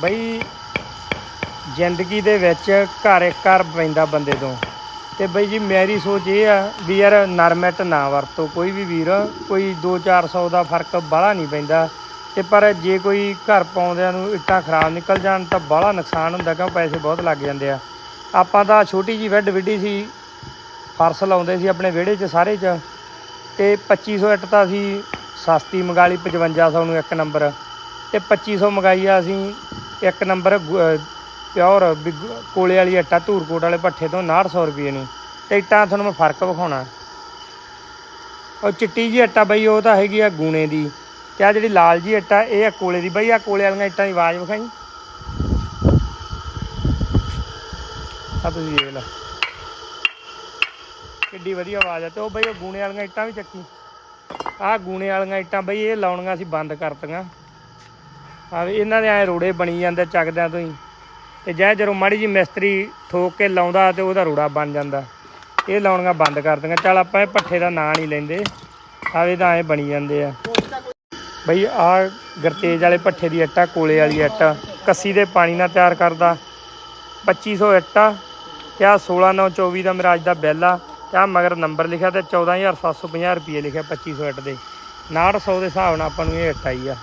ਬਈ, ਜ਼ਿੰਦਗੀ ਦੇ ਵਿੱਚ ਘਰ ਇੱਕ ਘਰ ਪੈਂਦਾ ਬੰਦੇ ਤੋਂ। ਤੇ ਬਈ ਜੀ, ਮੇਰੀ ਸੋਚ ਇਹ ਆ ਵੀ ਯਾਰ ਨਰਮੈਟ ਨਾ ਵਰਤੋ। ਕੋਈ ਵੀ ਵੀਰ, ਕੋਈ 2-400 ਦਾ ਫ਼ਰਕ ਬਾਹਲਾ ਨਹੀਂ ਪੈਂਦਾ। ਤੇ ਪਰ ਜੇ ਕੋਈ ਘਰ ਪਾਉਂਦਿਆਂ ਨੂੰ ਇੱਟਾਂ ਖਰਾਬ ਨਿਕਲ ਜਾਣ ਤਾਂ ਬਾਹਲਾ ਨੁਕਸਾਨ ਹੁੰਦਾ ਕਿਉਂ? ਪੈਸੇ ਬਹੁਤ ਲੱਗ ਜਾਂਦੇ ਆ। ਆਪਾਂ ਤਾਂ ਛੋਟੀ ਜੀ ਵੈੱਡ ਵਿੱਢੀ ਸੀ। ਫਰਸ਼ ਲਾਉਂਦੇ ਸੀ ਆਪਣੇ ਵਿਹੜੇ 'ਚ ਸਾਰੇ 'ਚ। ਤੇ 2500 ਇੱਟ ਤਾਂ ਅਸੀਂ ਸਸਤੀ ਮੰਗਾ ਲਈ 5500 ਨੂੰ ਇੱਕ ਨੰਬਰ। ਤੇ 2500 ਮੰਗਾਈ ਆ ਅਸੀਂ। ਇੱਕ ਨੰਬਰ ਪਿਓਰ ਕੋਲੇ ਵਾਲੀ ਆਟਾ ਧੂਰਕੋਟ ਵਾਲੇ ਭੱਠੇ ਤੋਂ 900 ਰੁਪਏ ਨੂੰ। ਤੇ ਇੱਟਾਂ ਤੁਹਾਨੂੰ ਮੈਂ ਫ਼ਰਕ ਵਿਖਾਉਣਾ। ਉਹ ਚਿੱਟੀ ਜੀ ਆਟਾ ਬਈ, ਉਹ ਤਾਂ ਹੈਗੀ ਆ ਗੂਣੇ ਦੀ। ਤੇ ਆ ਜਿਹੜੀ ਲਾਲ ਜੀ ਆਟਾ, ਇਹ ਆ ਕੋਲੇ ਦੀ। ਬਈ ਆ ਕੋਲੇ ਵਾਲੀਆਂ ਇੱਟਾਂ ਦੀ ਆਵਾਜ਼ ਵਿਖਾਈ। ਆ ਤੁਸੀਂ ਦੇਖ ਲਓ। ਕਿੱਡੀ ਵਧੀਆ ਆਵਾਜ਼ ਆ। ਤੇ ਉਹ ਬਈ, ਉਹ ਗੂਣੇ ਵਾਲੀਆਂ ਇੱਟਾਂ ਵੀ ਚੱਕੀ। ਆਹ ਗੂਣੇ ਵਾਲੀਆਂ ਇੱਟਾਂ ਬਈ, ਇਹ ਲਾਉਣੀਆਂ ਸੀ ਬੰਦ ਕਰਤੀਆਂ। ਆ ਵੀ ਇਹਨਾਂ ਦੇ ਐ ਰੋੜੇ ਬਣੀ ਜਾਂਦੇ ਚੱਕਦਿਆਂ ਤੋਂ ਹੀ। ਤੇ ਜੈ ਜਦੋਂ ਮਾੜੀ ਜੀ ਮਿਸਤਰੀ ਠੋਕ ਕੇ ਲਾਉਂਦਾ ਤੇ ਉਹਦਾ ਰੋੜਾ ਬਣ ਜਾਂਦਾ। ਇਹ ਲਾਉਣੀਆਂ ਬੰਦ ਕਰ ਦਿੰਗਾ ਚੱਲ ਆਪਾਂ ਇਹ ਪੱਠੇ ਦਾ ਨਾਂ ਨਹੀਂ ਲੈਂਦੇ। ਆਵੇ ਤਾਂ ਐ ਬਣੀ ਜਾਂਦੇ ਆ। ਬਈ ਆ ਗਰਤੇਜ ਵਾਲੇ ਪੱਠੇ ਦੀ ਆਟਾ ਕੋਲੇ ਵਾਲੀ ਆਟਾ ਕੱਸੀ ਦੇ ਪਾਣੀ ਨਾਲ ਤਿਆਰ ਕਰਦਾ। 2500 ਇੱਟਾ ਤੇ ਆ 16924 ਦਾ ਮਰਾਜ ਦਾ ਬਿੱਲ ਆ ਤੇ ਆ ਮਗਰ ਨੰਬਰ ਲਿਖਿਆ ਤੇ 14750 ਰੁਪਏ ਲਿਖਿਆ 2500 ਇੱਟ ਦੇ। 900 ਦੇ ਹਿਸਾਬ ਨਾਲ ਆਪਾਂ ਨੂੰ ਇਹ ਆਟਾ ਹੀ ਆ।